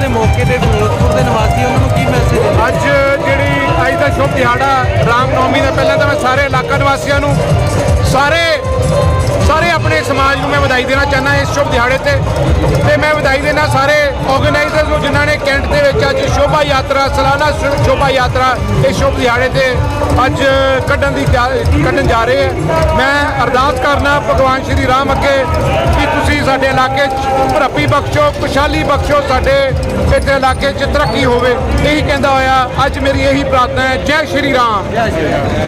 ਦੇ ਮੌਕੇ ਤੇ ਫਿਰੋਜ਼ਪੁਰ ਦੇ ਨਿਵਾਸੀ, ਉਹਨਾਂ ਨੂੰ ਕੀ ਮੈਸੇਜ ਹੈ? ਅੱਜ ਜਿਹੜੀ ਅੱਜ ਦਾ ਸ਼ੁਭ ਦਿਹਾੜਾ ਰਾਮ ਨੌਮੀ ਦਾ, ਪਹਿਲਾਂ ਤਾਂ ਮੈਂ ਸਾਰੇ ਇਲਾਕਾ ਨਿਵਾਸੀਆਂ ਨੂੰ, ਸਾਰੇ ਸਾਰੇ ਆਪਣੇ ਸਮਾਜ ਨੂੰ ਮੈਂ ਵਧਾਈ ਦੇਣਾ ਚਾਹੁੰਦਾ ਇਸ ਸ਼ੁਭ ਦਿਹਾੜੇ ਤੇ। ਤੇ ਮੈਂ ਵਧਾਈ ਦੇਣਾ ਸਾਰੇ ਆਰਗੇਨਾਈਜ਼ਰਸ ਨੂੰ ਜਿਨ੍ਹਾਂ ਨੇ ਕੈਂਟ ਦੇ ਵਿੱਚ ਅੱਜ ਸ਼ੋਭਾ ਯਾਤਰਾ, ਸਾਲਾਨਾ ਸ਼ੋਭਾ ਯਾਤਰਾ ਇਸ ਸ਼ੁਭ ਦਿਹਾੜੇ ਤੇ ਅੱਜ ਕੱਢਣ ਦੀ ਜਾ- ਕੱਢਣ ਜਾ ਰਹੇ ਹੈ। ਮੈਂ ਅਰਦਾਸ ਕਰਨਾ ਭਗਵਾਨ ਸ਼੍ਰੀ ਰਾਮ ਅੱਗੇ ਕਿ ਤੁਸੀਂ ਸਾਡੇ ਇਲਾਕੇ 'ਚ ਭਰੱਪੀ ਬਖਸ਼ੋ, ਖੁਸ਼ਹਾਲੀ ਬਖਸ਼ੋ ਸਾਡੇ ਇੱਥੇ ਇਲਾਕੇ 'ਚ ਤਰੱਕੀ ਹੋਵੇ। ਇਹੀ ਕਹਿੰਦਾ ਹੋਇਆ, ਅੱਜ ਮੇਰੀ ਇਹੀ ਪ੍ਰਾਰਥਨਾ ਹੈ। ਜੈ ਸ਼੍ਰੀ ਰਾਮ। ਜੈ ਸ਼੍ਰੀ ਰਾਮ।